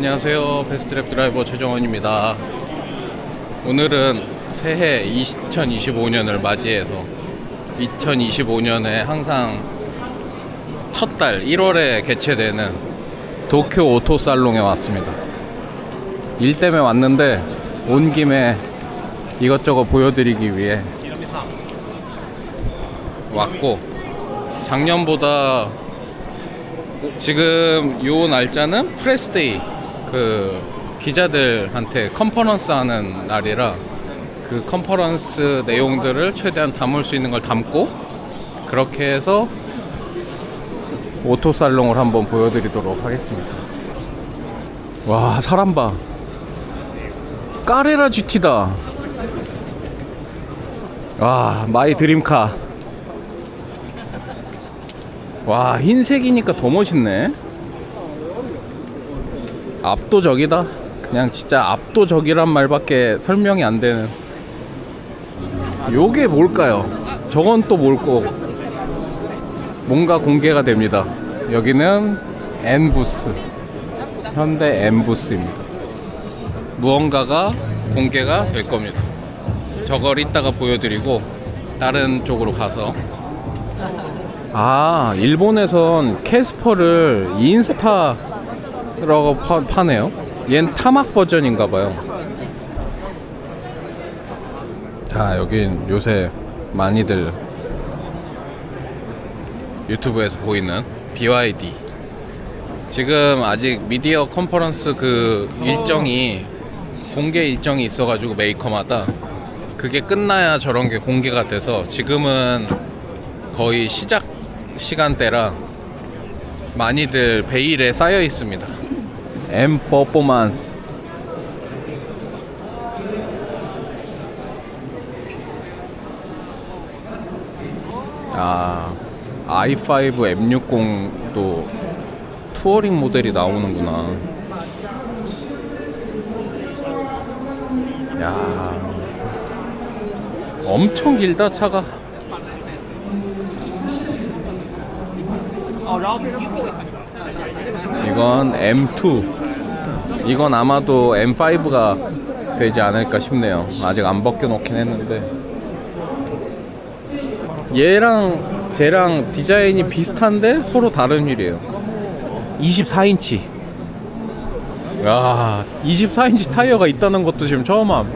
안녕하세요. 베스트랩 드라이버 최정원입니다. 오늘은 새해 2025년을 맞이해서 2025년에 항상 첫 달 1월에 개최되는 도쿄 오토 살롱에 왔습니다. 일 때문에 왔는데 온 김에 이것저것 보여드리기 위해 왔고 작년보다 지금 요 날짜는 프레스데이 그 기자들한테 컨퍼런스 하는 날이라 그 컨퍼런스 내용들을 최대한 담을 수 있는 걸 담고 그렇게 해서 오토 살롱을 한번 보여드리도록 하겠습니다. 와 사람 봐. 까레라 GT다. 와 마이 드림카. 와 흰색이니까 더 멋있네. 압도적이다. 그냥 진짜 압도적이란 말밖에 설명이 안 되는. 요게 뭘까요? 저건 또 뭘고? 뭔가 공개가 됩니다. 여기는 N 부스. 현대 N 부스입니다. 무언가가 공개가 될 겁니다. 저걸 이따가 보여드리고 다른 쪽으로 가서 아 일본에선 캐스퍼를 인스타 라고 파, 파네요. 얜 타막 버전인가봐요. 자 여긴 요새 많이들 유튜브에서 보이는 BYD 지금 아직 미디어 컨퍼런스 그 일정이 공개 일정이 있어가지고 메이커마다 그게 끝나야 저런 게 공개가 돼서 지금은 거의 시작 시간대라 많이들 베일에 쌓여 있습니다. M 퍼포먼스 아 i5 M60도 투어링 모델이 나오는구나. 야 엄청 길다 차가. 이건 M2. 이건 아마도 M5가 되지 않을까 싶네요. 아직 안 벗겨놓긴 했는데. 얘랑 쟤랑 디자인이 비슷한데 서로 다른 휠이에요. 24인치. 야, 24인치 타이어가 있다는 것도 지금 처음 함.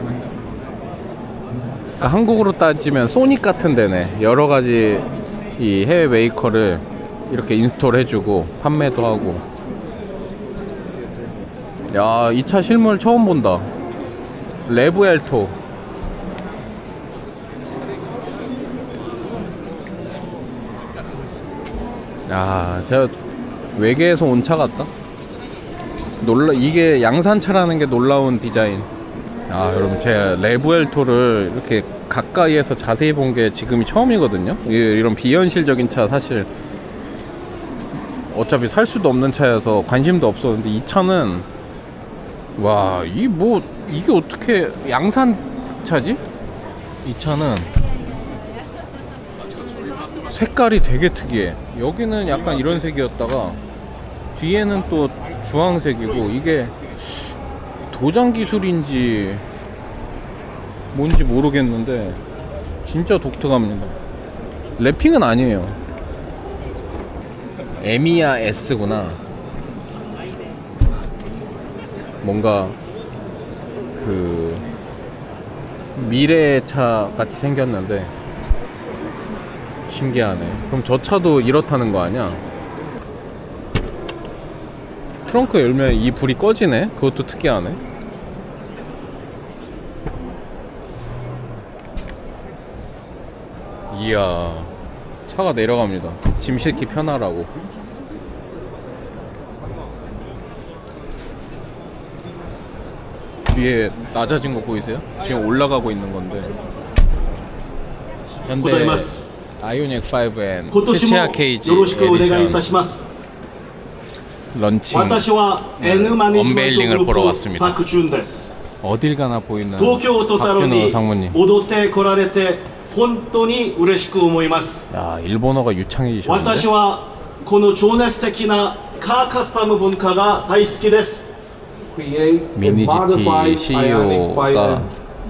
그러니까 한국으로 따지면 소닉 같은 데네. 여러 가지 이 해외 메이커를 이렇게 인스톨 해주고 판매도 하고. 야, 이 차 실물 처음 본다. 레브 엘토. 야, 제가 외계에서 온 차 같다. 놀라 이게 양산차라는 게 놀라운 디자인. 아, 여러분 제가 레브엘토를 이렇게 가까이에서 자세히 본 게 지금이 처음이거든요. 이- 이런 비현실적인 차 사실 어차피 살 수도 없는 차여서 관심도 없었는데 이 차는 와, 이 뭐 이게 어떻게 양산 차지? 이 차는 색깔이 되게 특이해. 여기는 약간 이런 색이었다가 뒤에는 또 주황색이고 이게 도장 기술인지 뭔지 모르겠는데 진짜 독특합니다. 랩핑은 아니에요. 에미야 S구나. 뭔가 그 미래의 차 같이 생겼는데 신기하네. 그럼 저 차도 이렇다는 거 아니야? 트렁크 열면 이 불이 꺼지네? 그것도 특이하네. 이야, 차가 내려갑니다. 짐 싣기 편하라고. 뒤에 낮아진 거 보이세요? 지금 올라가고 있는 건데. 현대 아이오닉 5N 7 케이지 에디션 런칭 언베일링을 보러 왔습니다. 어딜 가나 보이는 박준호 상무님. 本当に嬉しく思います 야 일본어가 유창해지셨는데 私はこの情熱的なカーカスタム文化が大好きです create a 미니 modified GT Ioniq CEO가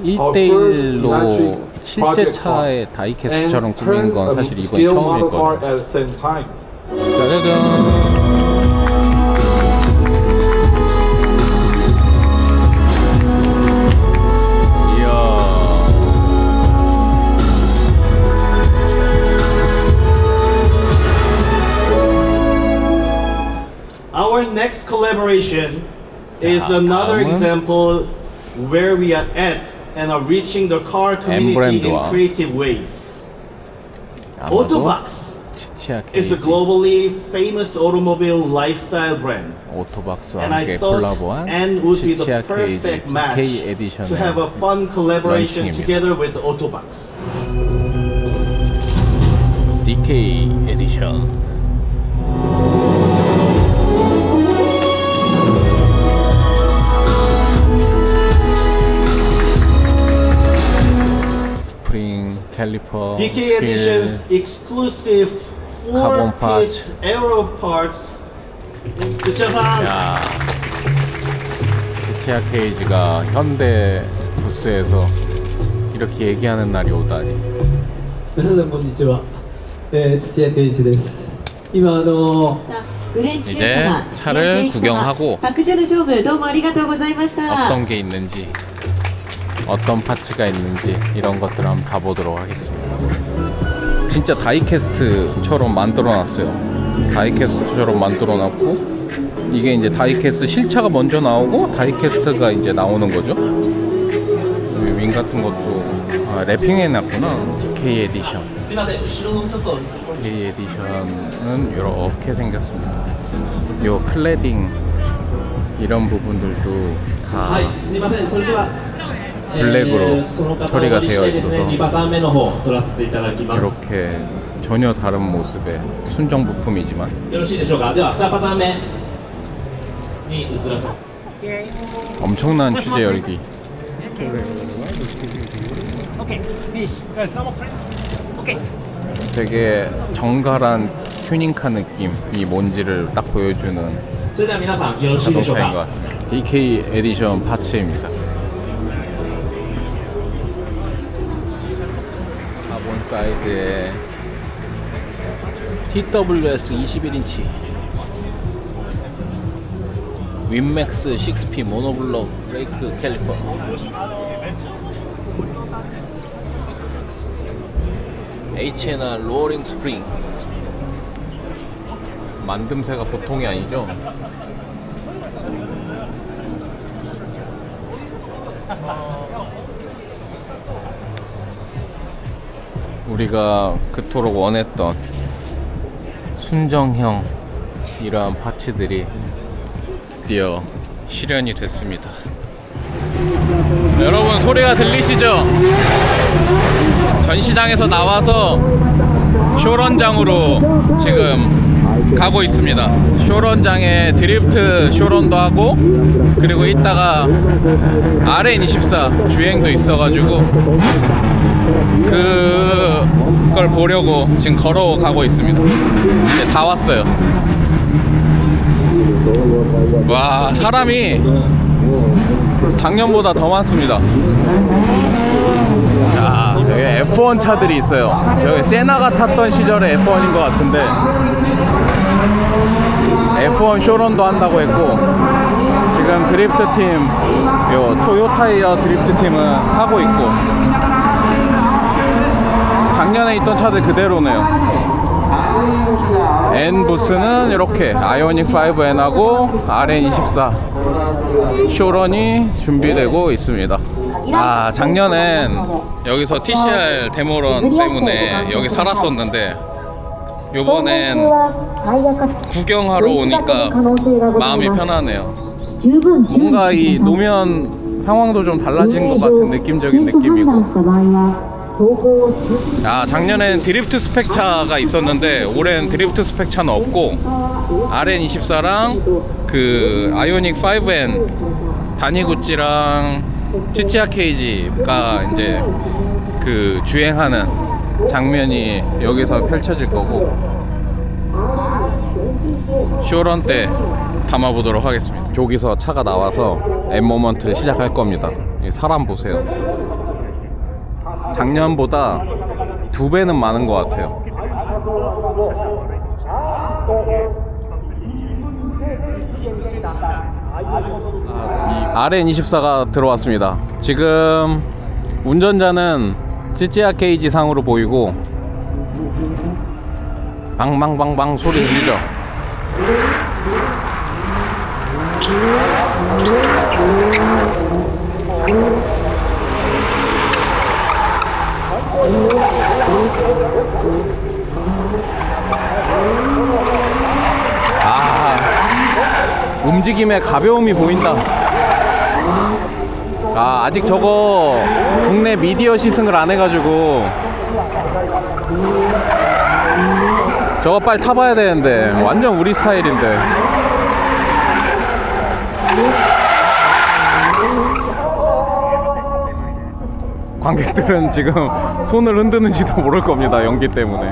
5N, our first 1대1로 electric 실제 project 차에 car, 다이캐스트처럼 and 꾸민 turn 건 a 사실 이번 scale 처음일 model car 거예요. at the same time. 짜자잔. collaboration is 자, another 다음은? example where we are at and are reaching the car community in 브랜드와 creative ways. 아마도 Autobox 치치아 is a 케이지 globally famous automobile lifestyle brand. 오토박스와 And I 함께 thought 콜라보한 and would be 치치아 the 케이지 perfect match DK to 에디션의 have a fun collaboration 런칭입니다. together with Autobox. DK 에디션 텔리퍼 DK Edition's exclusive Carbon parts. 4-piece aero parts. 주차상 야 GTA 케이지가 현대 부스에서 이렇게 얘기하는 날이 오다니 皆さんこんにちは、えー、土屋圭一です今あの 이제 차를 구경하고 박주현 쇼부 너무 감사합니다. 어떤 게 있는지 어떤 파츠가 있는지 이런 것들을 한번 봐보도록 하겠습니다. 진짜 다이캐스트처럼 만들어 놨어요. 다이캐스트처럼 만들어 놨고 이게 이제 다이캐스트 실차가 먼저 나오고 다이캐스트가 이제 나오는 거죠. 윙 같은 것도 아, 랩핑해 놨구나. DK 에디션 DK 에디션은 이렇게 생겼습니다. 요 클래딩 이런 부분들도 다 블랙으로 처리가 되어 있어서 이렇게 전혀 다른 모습의 순정 부품이지만. 엄청난 취재 열기. 되게 정갈한 튜닝카 느낌이 뭔지를 딱 보여주는 자동차인 것 같습니다. DK 에디션 파츠입니다. 사이드에 TWS 21인치. 윈맥스 6P 모노블록 브레이크 캘리퍼. H&R 로어링 스프링 만듦새가 보통이 아니죠 우리가 그토록 원했던 순정형 이러한 파츠들이 드디어 실현이 됐습니다. 여러분 소리가 들리시죠? 전시장에서 나와서 쇼런장으로 지금 가고 있습니다. 쇼런장에 드리프트 쇼런도 하고 그리고 이따가 RN24 주행도 있어가지고 그걸 보려고 지금 걸어가고 있습니다. 이제 다 왔어요. 와 사람이 작년보다 더 많습니다. 야 여기 F1 차들이 있어요. 저기 세나가 탔던 시절의 F1인 것 같은데 F1 쇼런도 한다고 했고 지금 드리프트 팀, 요 토요타이어 드리프트 팀은 하고 있고 작년에 있던 차들 그대로네요. N 부스는 이렇게 아이오닉 5N하고 RN24 쇼런이 준비되고 있습니다. 아 작년엔 여기서 TCR 데모런 때문에 여기 살았었는데 요번엔 구경하러 오니까 마음이 편하네요. 뭔가 이 노면 상황도 좀 달라진 것 같은 느낌적인 느낌이고 아 작년엔 드리프트 스펙 차가 있었는데 올해는 드리프트 스펙 차는 없고 RN24랑 그 아이오닉 5N 다니구찌랑 치치아 케이지가 이제 그 주행하는 장면이 여기서 펼쳐질 거고 쇼런 때 담아보도록 하겠습니다. 저기서 차가 나와서 엠모먼트를 시작할 겁니다. 이 사람 보세요. 작년보다 두 배는 많은 것 같아요. RN24가 들어왔습니다. 지금 운전자는 찌찌아 케이지 상으로 보이고 방방방방 소리 들리죠? 아 움직임의 가벼움이 보인다. 아 아직 저거 국내 미디어 시승을 안 해가지고. 저거 빨리 타봐야 되는데. 완전 우리 스타일인데. 관객들은 지금 손을 흔드는지도 모를 겁니다 연기 때문에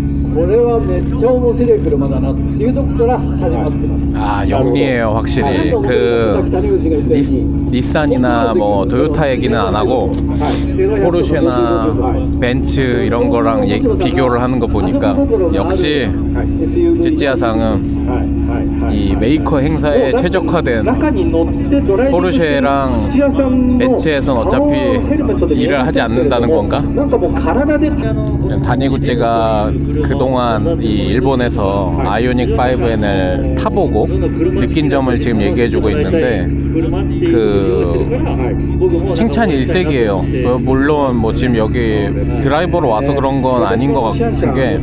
これはめっちゃ面白い車だなっていうとこから始まってます。 아 영리해요 확실히 그 니, 닛산이나 뭐 도요타 얘기는 안 하고 포르쉐나 벤츠 이런 거랑 얘기- 비교를 하는 거 보니까 역시 찌찌야상은 이 메이커 행사에 최적화된 포르쉐랑 벤츠에선 어차피 일을 하지 않는다는 건가? 다니구찌가 그동안 이 일본에서 아이오닉 5N을 타보고 느낀 점을 지금 얘기해주고 있는데 그 칭찬 일색이에요. 어, 물론 뭐 지금 여기 드라이버로 와서 그런 건 아닌 것 같은 게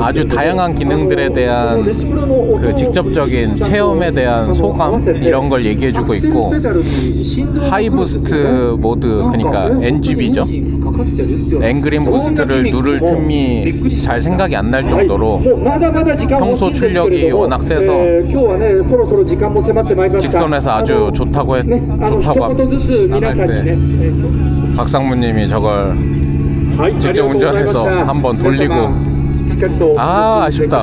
아주 다양한 기능들에 대한 그 직접적인 체험에 대한 소감 이런 걸 얘기해주고 있고 하이부스트 모드 그러니까 NGB죠. 앵그린 부스트를 누를 틈이 잘 생각이 안 날 정도로 평소 출력이 워낙 세서 직선에서 아주 좋다고 했, 좋다고 합니다. 때 박상무님이 저걸 직접 운전해서 한번 돌리고 아, 아쉽다.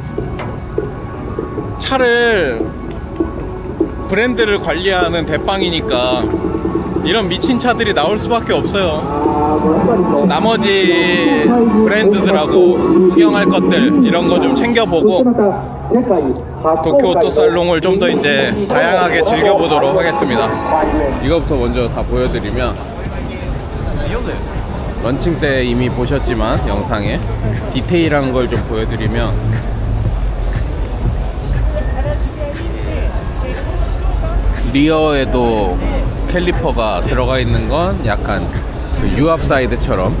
차를 브랜드를 관리하는 대빵이니까 이런 미친 차들이 나올 수밖에 없어요 나머지 브랜드들하고 구경할 것들 이런 거 좀 챙겨보고 도쿄 오토 살롱을 좀 더 이제 다양하게 즐겨보도록 하겠습니다. 이거부터 먼저 다 보여드리면 런칭 때 이미 보셨지만 영상에 디테일한 걸 좀 보여드리면 리어에도 캘리퍼가 들어가 있는 건 약간 그 유압 사이드처럼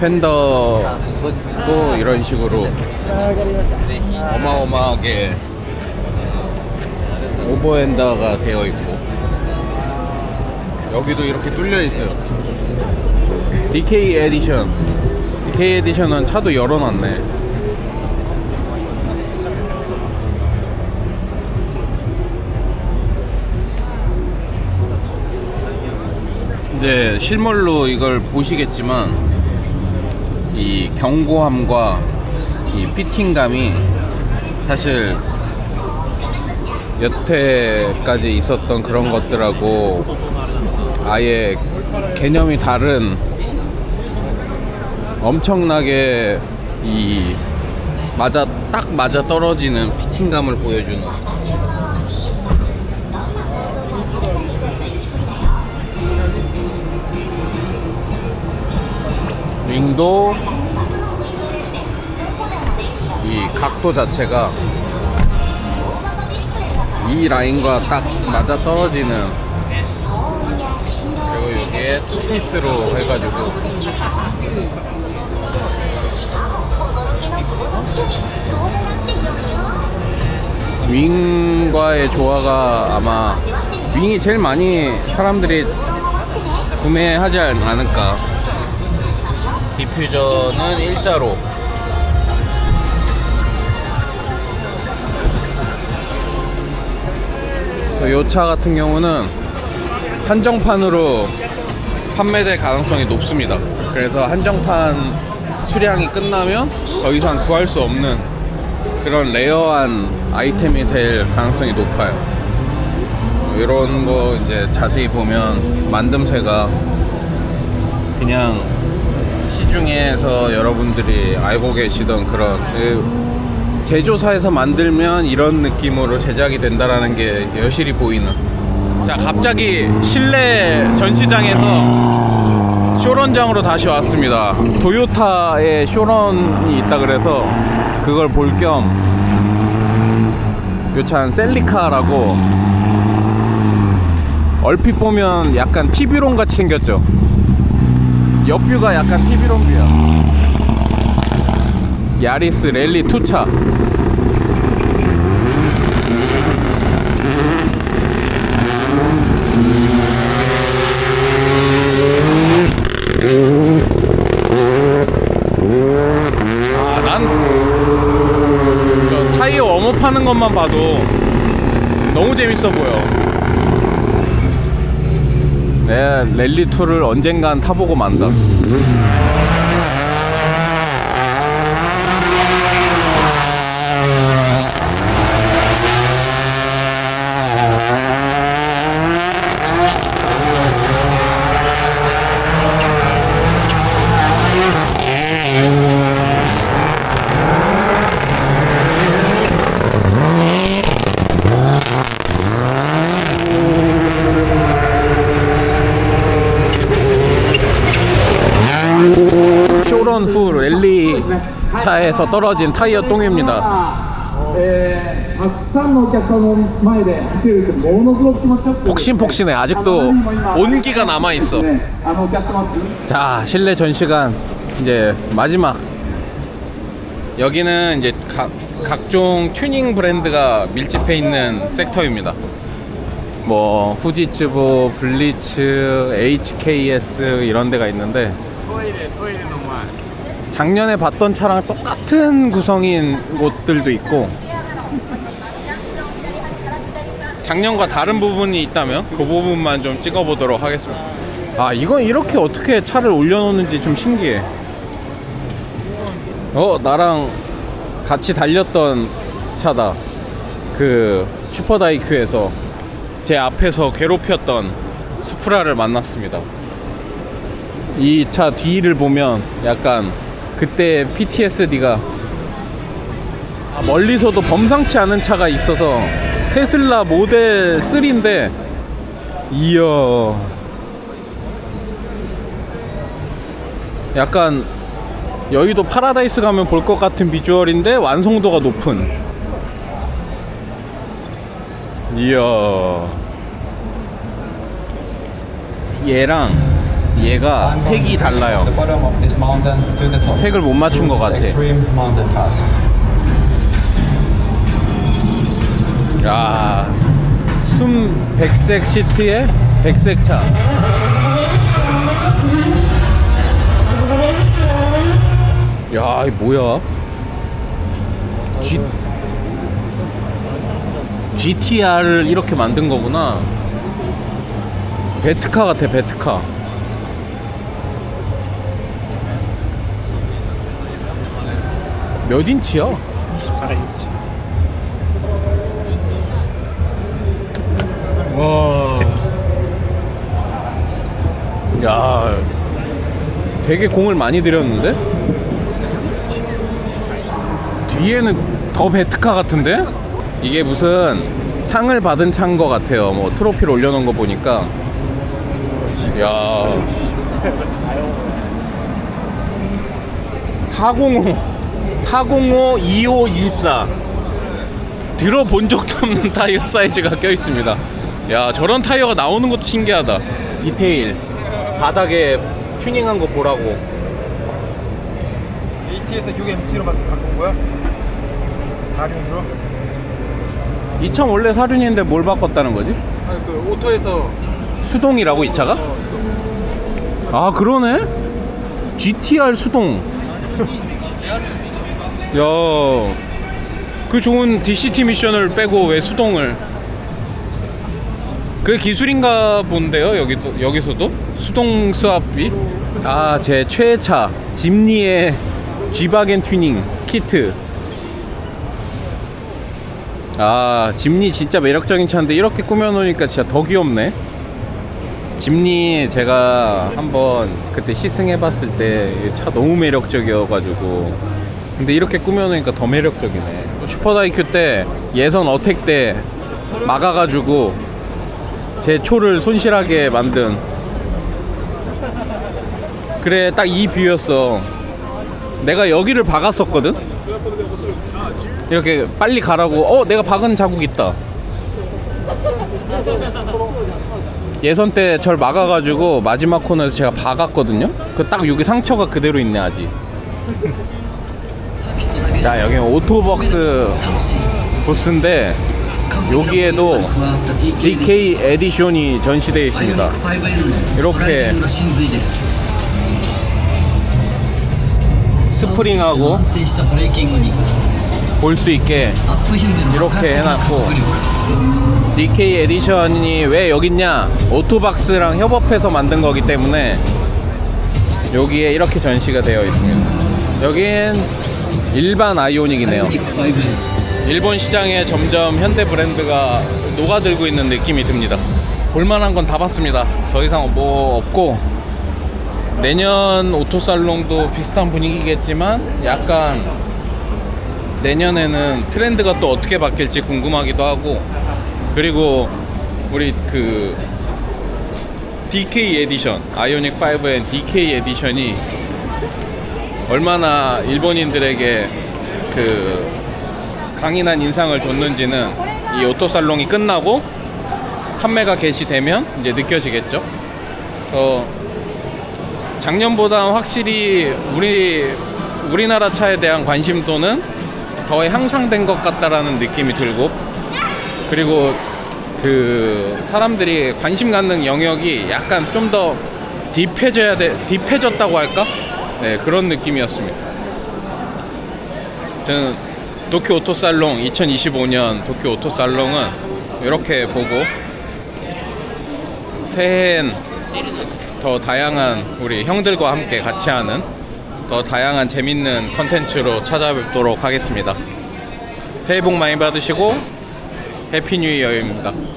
펜더도 이런 식으로 어마어마하게 오버핸더가 되어 있고 여기도 이렇게 뚫려 있어요. DK 에디션. DK 에디션은 차도 열어놨네. 이제 실물로 이걸 보시겠지만 이 경고함과 이 피팅감이 사실 여태까지 있었던 그런 것들하고 아예 개념이 다른 엄청나게 이 맞아 딱 맞아 떨어지는 피팅감을 보여주는 라인도 이 각도 자체가 이 라인과 딱 맞아 떨어지는 그리고 이게 투피스로 해가지고 윙과의 조화가 아마 윙이 제일 많이 사람들이 구매하지 않을까 디퓨저는 일자로 이차 같은 경우는 한정판으로 판매될 가능성이 높습니다. 그래서 한정판 수량이 끝나면 더 이상 구할 수 없는 그런 레어한 아이템이 될 가능성이 높아요. 이런 거 이제 자세히 보면 만듦새가 그냥 시중에서 여러분들이 알고 계시던 그런 그 제조사에서 만들면 이런 느낌으로 제작이 된다라는 게 여실히 보이는. 자, 갑자기 실내 전시장에서 쇼런장으로 다시 왔습니다. 도요타의 쇼런이 있다 그래서 그걸 볼 겸 요찬 셀리카라고 얼핏 보면 약간 TV론 같이 생겼죠. 옆뷰가 약간 TV론 뷰야. 야리스 랠리 2차. 아, 난저 타이어 웜업 하는 것만 봐도 너무 재밌어 보여. 내 랠리 2를 언젠간 타보고 만다. 쇼런 후 랠리 차에서 떨어진 타이어 똥입니다. 폭신폭신해. 아직도 온기가 남아있어. 자 실내 전시관. 이제 마지막. 여기는 이제 각, 각종 튜닝 브랜드가 밀집해 있는 섹터입니다. 뭐 후지츠보, 블리츠, HKS 이런 데가 있는데. 작년에 봤던 차랑 똑같은 구성인 곳들도 있고 작년과 다른 부분이 있다면 그 부분만 좀 찍어보도록 하겠습니다. 아 이건 이렇게 어떻게 차를 올려놓는지 좀 신기해. 어 나랑 같이 달렸던 차다. 그 슈퍼다이큐에서 제 앞에서 괴롭혔던 수프라를 만났습니다. 이 차 뒤를 보면 약간 그때 PTSD가 아, 멀리서도 범상치 않은 차가 있어서 테슬라 모델 3인데 이야. 약간 여의도 파라다이스 가면 볼 것 같은 비주얼인데 완성도가 높은. 이야. 얘랑 얘가 색이 달라요. 색을 못 맞춘 것 같아. 야, 순 백색 시트에 백색 차. 야, 이 뭐야? G GTR을 이렇게 만든 거구나. 베트카 같아, 베트카. 몇 인치야? 24인치. 와. 야. 되게 공을 많이 들였는데? 뒤에는 더 베트카 같은데? 이게 무슨 상을 받은 차인 것 같아요. 뭐 트로피를 올려놓은 거 보니까. 야. 405 405 25 24 들어본 적도 없는 타이어 사이즈가 껴 있습니다. 야 저런 타이어가 나오는 것도 신기하다. 디테일 바닥에 튜닝한 거 보라고. AT에서 6MT로 바꾼 거야? 4륜으로? 2차 원래 사륜인데 뭘 바꿨다는 거지? 아니 그 오토에서 수동이라고 이 차가? 아 그러네? GTR 수동. 야, 그 좋은 DCT 미션을 빼고 왜 수동을? 그 기술인가 본데요 여기도 여기서도 수동 스왑이? 아제 최애차 짐니의 G바겐 튜닝 키트. 아 짐니 진짜 매력적인 차인데 이렇게 꾸며놓으니까 진짜 더 귀엽네. 짐니 제가 한번 그때 시승해봤을 때 차 너무 매력적이어가지고 근데 이렇게 꾸며놓으니까 더 매력적이네. 슈퍼다이큐 때 예선 어택 때 막아가지고 제 초를 손실하게 만든. 그래 딱 이 뷰였어. 내가 여기를 박았었거든? 이렇게 빨리 가라고 어 내가 박은 자국 있다. 예선 때 절 막아가지고 마지막 코너에서 제가 박았거든요. 그 딱 여기 상처가 그대로 있네 아직. 자 여기 오토벅스 부스인데 여기에도 DK 에디션이 전시되어 있습니다. 이렇게 스프링하고 볼 수 있게 이렇게 해놨고 DK 에디션이 왜 여기 있냐 오토박스랑 협업해서 만든 거기 때문에 여기에 이렇게 전시가 되어 있습니다 여긴 일반 아이오닉이네요. 일본 시장에 점점 현대 브랜드가 녹아들고 있는 느낌이 듭니다. 볼만한 건 다 봤습니다. 더 이상 뭐 없고. 내년 오토살롱도 비슷한 분위기겠지만 약간 내년에는 트렌드가 또 어떻게 바뀔지 궁금하기도 하고. 그리고 우리 그 DK 에디션 아이오닉 5의 DK 에디션이 얼마나 일본인들에게 그 강인한 인상을 줬는지는 이 오토살롱이 끝나고 판매가 개시되면 이제 느껴지겠죠. 어, 작년보다 확실히 우리 우리나라 차에 대한 관심도는 더 향상된 것 같다라는 느낌이 들고 그리고 그 사람들이 관심 갖는 영역이 약간 좀 더 딥해져야 돼 딥해졌다고 할까? 네 그런 느낌이었습니다. 저는 도쿄 오토 살롱 2025년 도쿄 오토 살롱은 이렇게 보고 새해엔 더 다양한 우리 형들과 함께 같이 하는 더 다양한 재밌는 컨텐츠로 찾아뵙도록 하겠습니다. 새해 복 많이 받으시고 해피 뉴 이어입니다.